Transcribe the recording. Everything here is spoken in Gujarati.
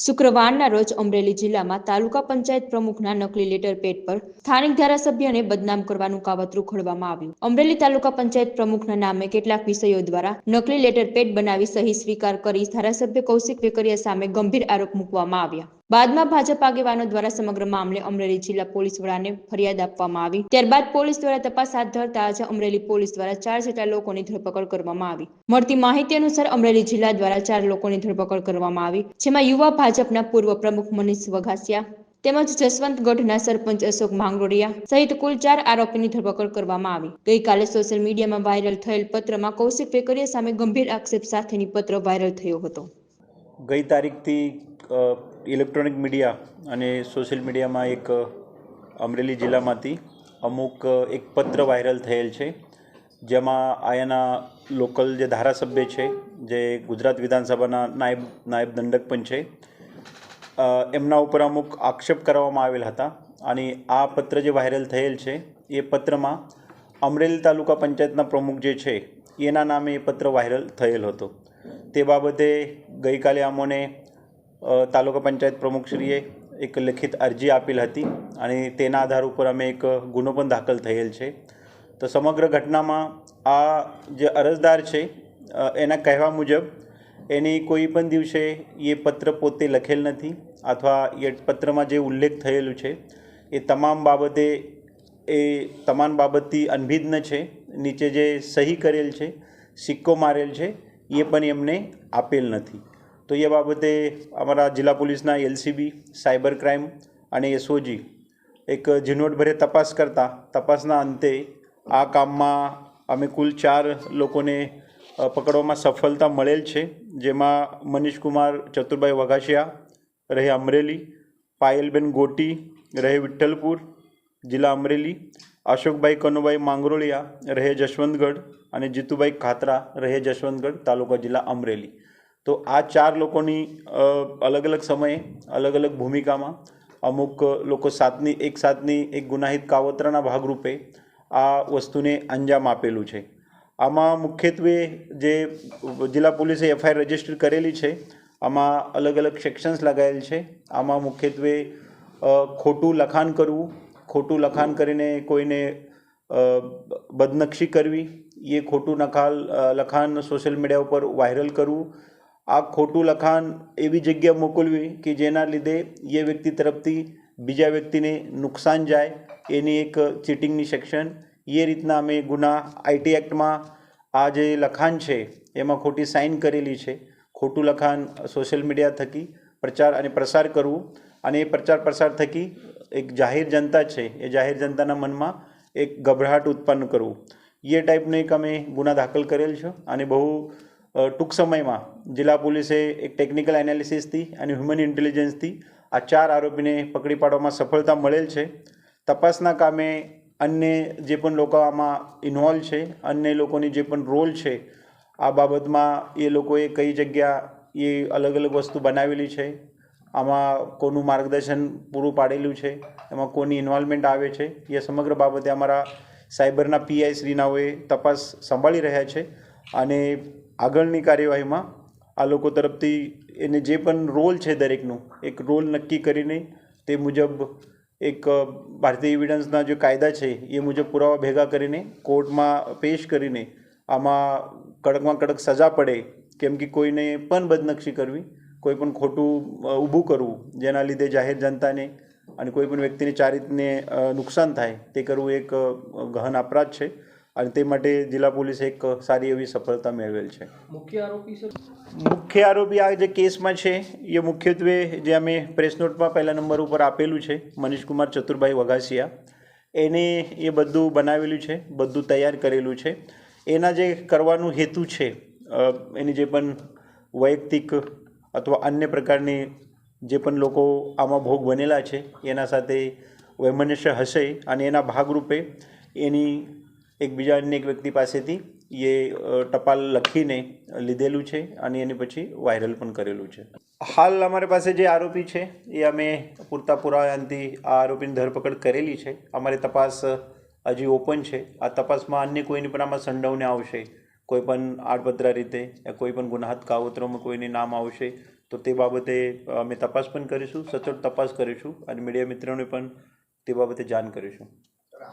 શુક્રવારના રોજ અમરેલી જિલ્લામાં તાલુકા પંચાયત પ્રમુખના નકલી લેટર પેડ પર સ્થાનિક ધારાસભ્યને બદનામ કરવાનું કાવતરું ખોડવામાં આવ્યું. અમરેલી તાલુકા પંચાયત પ્રમુખના નામે કેટલાક વિષયો દ્વારા નકલી લેટર પેડ બનાવી સહી સ્વીકાર કરી ધારાસભ્ય કૌશિક વેકરિયા સામે ગંભીર આરોપ મૂકવામાં આવ્યા. બાદમાં ભાજપ આગેવાનો દ્વારા સમગ્ર મામલે અમરેલી જિલ્લા પોલીસ વડાને ફરિયાદ આપવામાં આવી. ત્યારબાદ પોલીસ દ્વારા તપાસ હાથ ધરતા આજે અમરેલી પોલીસ દ્વારા ચાર જેટલા લોકોની ધરપકડ કરવામાં આવી. મળતી માહિતી અનુસાર અમરેલી જિલ્લા દ્વારા ચાર લોકોની ધરપકડ કરવામાં આવી, જેમાં યુવા ભાજપના પૂર્વ પ્રમુખ મનીષ વઘાસિયા તેમજ જસવંતગઢના સરપંચ અશોક માંગરોડિયા સહિત કુલ ચાર આરોપીની ધરપકડ કરવામાં આવી. ગઈકાલે સોશિયલ મીડિયામાં વાયરલ થયેલ પત્રમાં કૌશિક વેકરિયા સામે ગંભીર આક્ષેપ સાથેની પત્ર વાયરલ થયો હતો. ગઈ તારીખથી ઇલેક્ટ્રોનિક મીડિયા અને સોશિયલ મીડિયામાં એક અમરેલી જિલ્લામાંથી અમુક એક પત્ર વાયરલ થયેલ છે. જેમાં આયાના લોકલ જે ધારાસભ્ય છે, જે ગુજરાત વિધાનસભાના નાયબ નાયબ દંડક પણ છે એમના ઉપર અમુક આક્ષેપ કરવામાં આવેલ હતા. અને આ પત્ર જે વાયરલ થયેલ છે, એ પત્રમાં અમરેલી તાલુકા પંચાયતના પ્રમુખ જે છે, એના નામે એ પત્ર વાયરલ થયેલ હતો. તે બાબતે ગઈકાલે અમોને તાલુકા પંચાયત પ્રમુખશ્રીએ એક લેખિત અરજી આપેલ હતી અને તેના આધાર ઉપર અમે એક ગુનો પણ દાખલ થયેલ છે. તો સમગ્ર ઘટનામાં આ જે અરજદાર છે એના કહેવા મુજબ એની કોઈ પણ દિવસે એ પત્ર પોતે લખેલ નથી અથવા એ પત્રમાં જે ઉલ્લેખ થયેલું છે, એ તમામ બાબતે એ તમામ બાબતથી અનભિજ્ઞ છે, નીચે જે સહી કરેલ છે, સિક્કો મારેલ છે એ પણ એમને આપેલ નથી. તો એ બાબતે અમારા જિલ્લા પોલીસના એલસીબી, સાયબર ક્રાઇમ અને એસઓજી એક ઝીણવટભરે તપાસ કરતા, તપાસના અંતે આ કામમાં અમે કુલ ચાર લોકોને પકડવામાં સફળતા મળેલ છે. જેમાં મનીષકુમાર, ચતુરભાઈ વઘાસિયા, રહે અમરેલી, પાયલબેન ગોટી, રહે વિઠ્ઠલપુર, જિલ્લા અમરેલી અશોકભાઈ કનુભાઈ માંગરોળિયા રહે જશવંતગઢ અને જીતુભાઈ ખાતરા રહે જશવંતગઢ તાલુકા જિલ્લા અમરેલી. તો આ ચાર લોકોની અલગ અલગ સમયે, અલગ અલગ ભૂમિકામાં અમુક લોકો સાતની, એક સાથની એક ગુનાહિત કાવતરાના ભાગરૂપે આ વસ્તુને અંજામ આપેલું છે. આમાં મુખ્યત્વે જે જિલ્લા પોલીસે એફઆઈઆર રજિસ્ટર કરેલી છે, આમાં અલગ અલગ સેક્શન્સ લગાવેલ છે. આમાં મુખ્યત્વે ખોટું લખાણ કરવું ખોટું લખાણ કરીને કોઈને બદનક્ષી કરવી, એ ખોટું નખાલ લખાણ સોશિયલ મીડિયા ઉપર વાયરલ કરવું, આ ખોટું લખાણ એવી જગ્યા મોકલવી કે જેના લીધે એ વ્યક્તિ તરફથી બીજા વ્યક્તિને નુકસાન જાય, એની એક ચીટિંગની સેક્શન. એ રીતના અમે ગુના આઈટી એક્ટમાં આ જે લખાણ છે, એમાં ખોટી સાઇન કરેલી છે. ખોટું લખાણ સોશિયલ મીડિયા થકી પ્રચાર અને પ્રસાર કરવું અને એ પ્રચાર પ્રસાર થકી એક જાહેર જનતા છે, એ જાહેર જનતાના મનમાં એક ગભરાટ ઉત્પન્ન કરવું. એ ટાઈપનો એક અમે ગુના દાખલ કરેલ છે અને બહુ ટૂંક સમયમાં જિલ્લા પોલીસે એક ટેકનિકલ એનાલિસિસથી અને હ્યુમન ઇન્ટેલિજન્સથી આ ચાર આરોપીને પકડી પાડવામાં સફળતા મળેલ છે. તપાસના કામે અન્ય જે પણ લોકો આમાં ઇન્વોલ્વ છે, અન્ય લોકોની જે પણ રોલ છે, આ બાબતમાં એ લોકોએ કઈ જગ્યા એ અલગ અલગ વસ્તુ બનાવેલી છે આમાં કોનું માર્ગદર્શન પૂરું પાડેલું છે, એમાં કોની ઇન્વોલ્વમેન્ટ આવે છે, એ સમગ્ર બાબતે અમારા સાયબરના પીઆઈ શ્રીનાઓએ તપાસ સંભાળી રહ્યા છે અને આગળની કાર્યવાહીમાં આ લોકો તરફથી એને જે પણ રોલ છે દરેકનું, એક રોલ નક્કી કરીને તે મુજબ એક ભારતીય એવિડન્સના જે કાયદા છે, એ મુજબ પુરાવા ભેગા કરીને કોર્ટમાં પેશ કરીને આમાં કડકમાં કડક સજા પડે, કેમ કે કોઈને પણ બદનક્ષી કરવી કોઈ પણ ખોટું ઊભું કરવું જેના લીધે જાહેર જનતાને અને કોઈ પણ વ્યક્તિને ચારિત્રને નુકસાન થાય તે કરવું એક ગહન અપરાધ છે. અને તે માટે જિલ્લા પોલીસે એક સારી એવી સફળતા મેળવેલ છે. મુખ્ય આરોપી મુખ્ય આરોપી આ જે કેસમાં છે એ મુખ્યત્વે જે અમે પ્રેસ નોટમાં પહેલા નંબર ઉપર આપેલું છે મનીષકુમાર ચતુરભાઈ વઘાસિયા. એને એ બધું બનાવેલું છે બધું તૈયાર કરેલું છે. એના જે કરવાનું હેતુ છે એની જે પણ વૈયક્તિક અથવા અન્ય પ્રકારની જે પણ લોકો આમાં ભોગ બનેલા છે, એના સાથે વૈમનસ્ય હશે અને એના ભાગરૂપે એની એકબીજા અન્ય એક વ્યક્તિ પાસેથી એ ટપાલ લખીને લીધેલું છે અને એની પછી વાયરલ પણ કરેલું છે. હાલ અમારી પાસે જે આરોપી છે, એ અમે પૂરતા પુરાવાથી આ આરોપીની ધરપકડ કરેલી છે. અમારી તપાસ હજી ઓપન છે. આ તપાસમાં અન્ય કોઈની પણ આમાં સંડોવણી આવશે કોઈ આડભદ્રા રીતે યા કોઈ પણ ગુનાહત કાવતરોમાં કોઈની નામ આવશે, તો તે બાબતે અમે તપાસ પણ કરીશું, સચોટ તપાસ કરીશું અને મીડિયા મિત્રોને પણ તે બાબતે જાણ કરીશું.